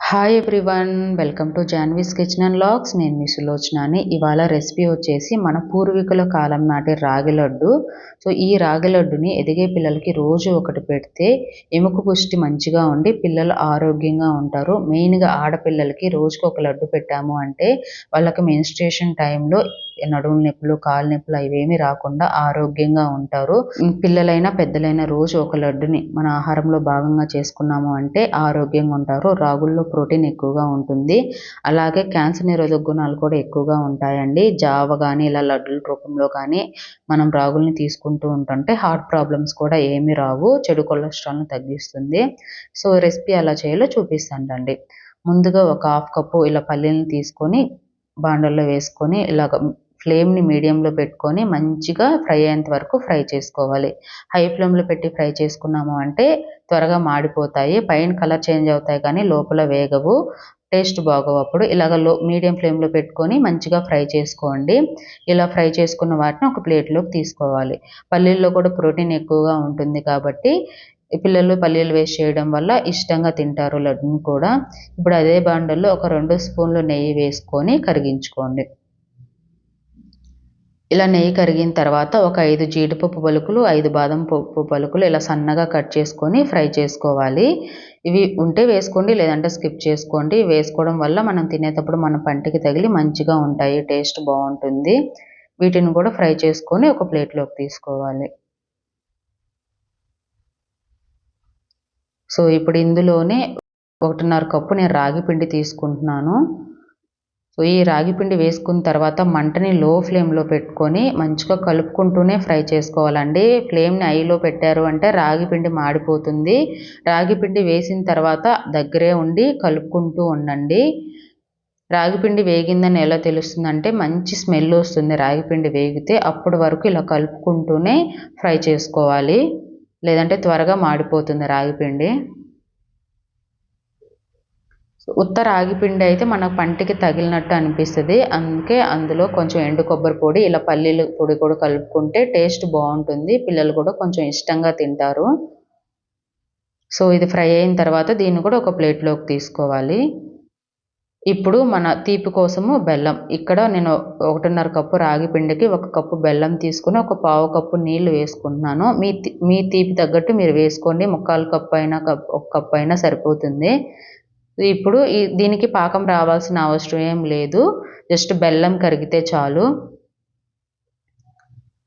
Hi everyone welcome to Janhvi's kitchen and logs నేను మీ సులోచనాని. ఇవాళ రెసిపీ వచ్చేసి మన పూర్వీకుల కాలం నాటి రాగి లడ్డు. సో ఈ రాగి లడ్డుని ఎదిగే పిల్లలకి రోజు ఒకటి పెడితే ఎముక పుష్టి మంచిగా ఉండి పిల్లలు ఆరోగ్యంగా ఉంటారు. మెయిన్గా ఆడపిల్లలకి రోజుకి ఒక లడ్డు పెట్టాము అంటే వాళ్ళకి మెన్స్ట్రేషన్ టైంలో నడుము నొప్పులు కాలు నొప్పులు అవేమి రాకుండా ఆరోగ్యంగా ఉంటారు. పిల్లలైనా పెద్దలైనా రోజు ఒక లడ్డుని మన ఆహారంలో భాగంగా చేసుకున్నాము అంటే ఆరోగ్యంగా ఉంటారు. రాగుల్లో ప్రోటీన్ ఎక్కువగా ఉంటుంది. అలాగే క్యాన్సర్ నిరోధక గుణాలు కూడా ఎక్కువగా ఉంటాయండి. జావ కానీ ఇలా లడ్డుల రూపంలో కానీ మనం రాగుల్ని తీసుకుంటూ ఉంటుంటే హార్ట్ ప్రాబ్లమ్స్ కూడా ఏమి రావు. చెడు కొలెస్ట్రాల్ని తగ్గిస్తుంది. సో రెసిపీ ఎలా చేయాలో చూపిస్తానండి. ముందుగా ఒక హాఫ్ కప్పు ఇలా పల్లీలను తీసుకొని బాండల్లో వేసుకొని ఇలాగ ఫ్లేమ్ని మీడియంలో పెట్టుకొని మంచిగా ఫ్రై అయ్యేంత వరకు ఫ్రై చేసుకోవాలి. హై ఫ్లేమ్లో పెట్టి ఫ్రై చేసుకున్నాము అంటే త్వరగా మాడిపోతాయి. పైన కలర్ చేంజ్ అవుతాయి కానీ లోపల వేగవు. టేస్ట్ బాగోవు అప్పుడు. ఇలాగ లో మీడియం ఫ్లేమ్లో పెట్టుకొని మంచిగా ఫ్రై చేసుకోండి. ఇలా ఫ్రై చేసుకున్న వాటిని ఒక ప్లేట్లోకి తీసుకోవాలి. పల్లీల్లో కూడా ప్రోటీన్ ఎక్కువగా ఉంటుంది కాబట్టి పిల్లలు పల్లీలు వేస్ట్ చేయడం వల్ల ఇష్టంగా తింటారు లడ్డుని కూడా. ఇప్పుడు అదే బాండల్లో ఒక రెండు స్పూన్లు నెయ్యి వేసుకొని కరిగించుకోండి. ఇలా నెయ్యి కరిగిన తర్వాత ఒక ఐదు జీడిపప్పు పలుకులు ఐదు బాదం పప్పు పలుకులు ఇలా సన్నగా కట్ చేసుకొని ఫ్రై చేసుకోవాలి. ఇవి ఉంటే వేసుకోండి లేదంటే స్కిప్ చేసుకోండి. వేసుకోవడం వల్ల మనం తినేటప్పుడు మన పంటికి తగిలి మంచిగా ఉంటాయి టేస్ట్ బాగుంటుంది. వీటిని కూడా ఫ్రై చేసుకొని ఒక ప్లేట్లోకి తీసుకోవాలి. సో ఇప్పుడు ఇందులోనే ఒకటిన్నర కప్పు నేను రాగి పిండి తీసుకుంటున్నాను. సో ఈ రాగి పిండి వేసుకున్న తర్వాత మంటని లో ఫ్లేమ్లో పెట్టుకొని మంచిగా కలుపుకుంటూనే ఫ్రై చేసుకోవాలండి. ఫ్లేమ్ని ఐలో పెట్టారు అంటే రాగి పిండి మాడిపోతుంది. రాగి పిండి వేసిన తర్వాత దగ్గరే ఉండి కలుపుకుంటూ ఉండండి. రాగిపిండి వేగిందని ఎలా తెలుస్తుందంటే మంచి స్మెల్ వస్తుంది రాగిపిండి వేగితే అప్పటి వరకు ఇలా కలుపుకుంటూనే ఫ్రై చేసుకోవాలి. లేదంటే త్వరగా మాడిపోతుంది రాగిపిండి ఉత్త రాగి పిండి అయితే మన పంటికి తగిలినట్టు అనిపిస్తుంది. అందుకే అందులో కొంచెం ఎండు కొబ్బరి పొడి ఇలా పల్లీలు పొడి కూడా కలుపుకుంటే టేస్ట్ బాగుంటుంది. పిల్లలు కూడా కొంచెం ఇష్టంగా తింటారు. సో ఇది ఫ్రై అయిన తర్వాత దీన్ని కూడా ఒక ప్లేట్లోకి తీసుకోవాలి. ఇప్పుడు మన తీపి కోసము బెల్లం. ఇక్కడ నేను ఒకటిన్నర కప్పు రాగి పిండికి ఒక కప్పు బెల్లం తీసుకుని ఒక పావు కప్పు నీళ్ళు వేసుకుంటున్నాను. మీ మీ తీపి తగ్గట్టు మీరు వేసుకోండి. ముక్కాలు కప్పు అయినా కప్ ఒక కప్పు అయినా సరిపోతుంది. ఇప్పుడు ఈ దీనికి పాకం రావాల్సిన అవసరం ఏం లేదు. జస్ట్ బెల్లం కరిగితే చాలు.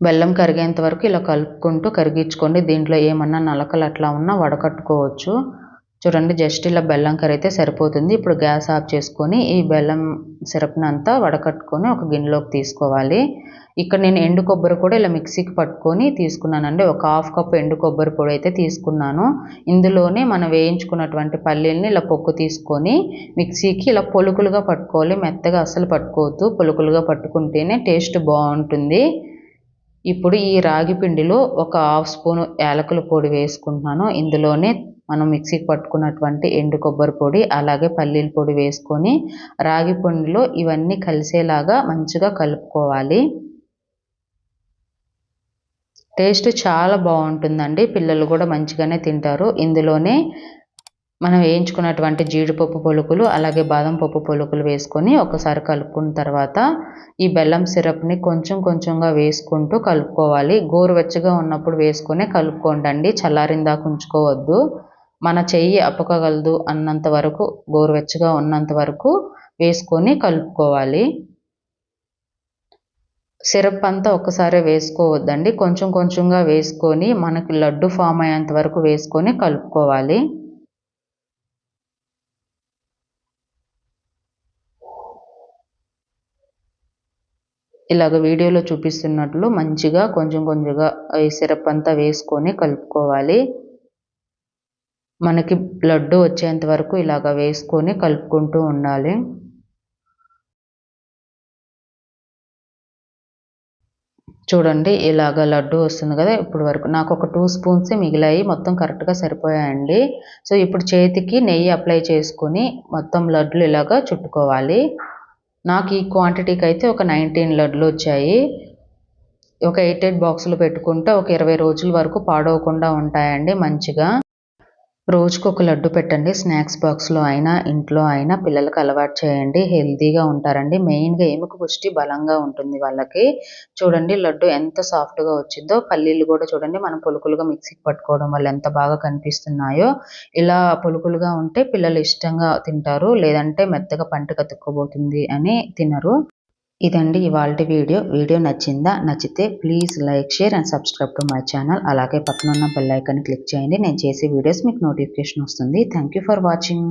బెల్లం కరిగేంత వరకు ఇలా కలుపుకుంటూ కరిగించుకోండి. దీంట్లో ఏమన్నా నలకలు అట్లా ఉన్నా వడకట్టుకోవచ్చు. చూడండి జస్ట్ ఇలా బెల్లం కర్రీ అయితే సరిపోతుంది. ఇప్పుడు గ్యాస్ ఆఫ్ చేసుకొని ఈ బెల్లం సిరప్ని అంతా వడకట్టుకొని ఒక గిన్నెలోకి తీసుకోవాలి. ఇక్కడ నేను ఎండు కొబ్బరి కూడా ఇలా మిక్సీకి పట్టుకొని తీసుకున్నానండి. ఒక హాఫ్ కప్ ఎండు కొబ్బరి పొడి అయితే తీసుకున్నాను. ఇందులోనే మనం వేయించుకున్నటువంటి పల్లీలని ఇలా పొక్కు తీసుకొని మిక్సీకి ఇలా పొలుకులుగా పట్టుకోవాలి. మెత్తగా అస్సలు పట్టుకోవద్దు. పొలుకులుగా పట్టుకుంటేనే టేస్ట్ బాగుంటుంది. ఇప్పుడు ఈ రాగి పిండిలో ఒక హాఫ్ స్పూన్ యాలకుల పొడి వేసుకుంటున్నాను. ఇందులోనే మనం మిక్సీకి పట్టుకున్నటువంటి ఎండు కొబ్బరి పొడి అలాగే పల్లీల పొడి వేసుకొని రాగి పిండిలో ఇవన్నీ కలిసేలాగా మంచిగా కలుపుకోవాలి. టేస్ట్ చాలా బాగుంటుందండి. పిల్లలు కూడా మంచిగానే తింటారు. ఇందులోనే మనం వేయించుకున్నటువంటి జీడిపప్పు పొలుకులు అలాగే బాదం పప్పు పొలుకులు వేసుకొని ఒకసారి కలుపుకున్న తర్వాత ఈ బెల్లం సిరప్ని కొంచెం కొంచెంగా వేసుకుంటూ కలుపుకోవాలి. గోరువెచ్చగా ఉన్నప్పుడు వేసుకొని కలుపుకోండి చల్లారిందాక ఉంచుకోవద్దు. మన చెయ్యి అప్పకగలదు అన్నంత వరకు గోరువెచ్చగా ఉన్నంత వరకు వేసుకొని కలుపుకోవాలి. సిరప్ అంతా ఒక్కసారి వేసుకోవద్దండి. కొంచెం కొంచెంగా వేసుకొని మనకి లడ్డు ఫామ్ అయ్యేంత వరకు వేసుకొని కలుపుకోవాలి. ఇలాగ వీడియోలో చూపిస్తున్నట్లు మంచిగా కొంచెం కొంచెంగా ఈ సిరప్ అంతా వేసుకొని కలుపుకోవాలి. మనకి లడ్డు వచ్చేంత వరకు ఇలాగ వేసుకొని కలుపుకుంటూ ఉండాలి. చూడండి ఇలాగ లడ్డు వస్తుంది కదా ఇప్పుడు వరకు. నాకు ఒక టూ స్పూన్స్ మిగిలాయి మొత్తం కరెక్ట్గా సరిపోయాయండి. సో ఇప్పుడు చేతికి నెయ్యి అప్లై చేసుకొని మొత్తం లడ్లు ఇలాగా చుట్టుకోవాలి. నాకు ఈ క్వాంటిటీకి అయితే ఒక నైన్టీన్ లడ్లు వచ్చాయి. ఒక ఎయిట్ ఎయిట్ బాక్సులు పెట్టుకుంటే ఒక ఇరవై రోజుల వరకు పాడవకుండా ఉంటాయండి మంచిగా. రోజుకు ఒక లడ్డు పెట్టండి. స్నాక్స్ బాక్స్లో అయినా ఇంట్లో అయినా పిల్లలకు అలవాటు చేయండి. హెల్తీగా ఉంటారండి. మెయిన్గా ఎముక పుష్టి బలంగా ఉంటుంది వాళ్ళకి. చూడండి లడ్డు ఎంత సాఫ్ట్గా వచ్చిందో. పల్లీలు కూడా చూడండి. మనం పులుకులుగా మిక్సీకి పట్టుకోవడం వల్ల ఎంత బాగా కనిపిస్తున్నాయో. ఇలా పులుకులుగా ఉంటే పిల్లలు ఇష్టంగా తింటారు. లేదంటే మెత్తగా పంట కతుక్కోబోతుంది అని తినరు. ఇదండి ఇవాళ వీడియో. వీడియో నచ్చిందా నచ్చితే please like share and subscribe to my channel. అలాగే పక్కన ఉన్న బెల్ ఐకాన్ క్లిక్ చేయండి. నేను చేసే వీడియోస్ మీకు నోటిఫికేషన్ వస్తుంది. Thank for watching.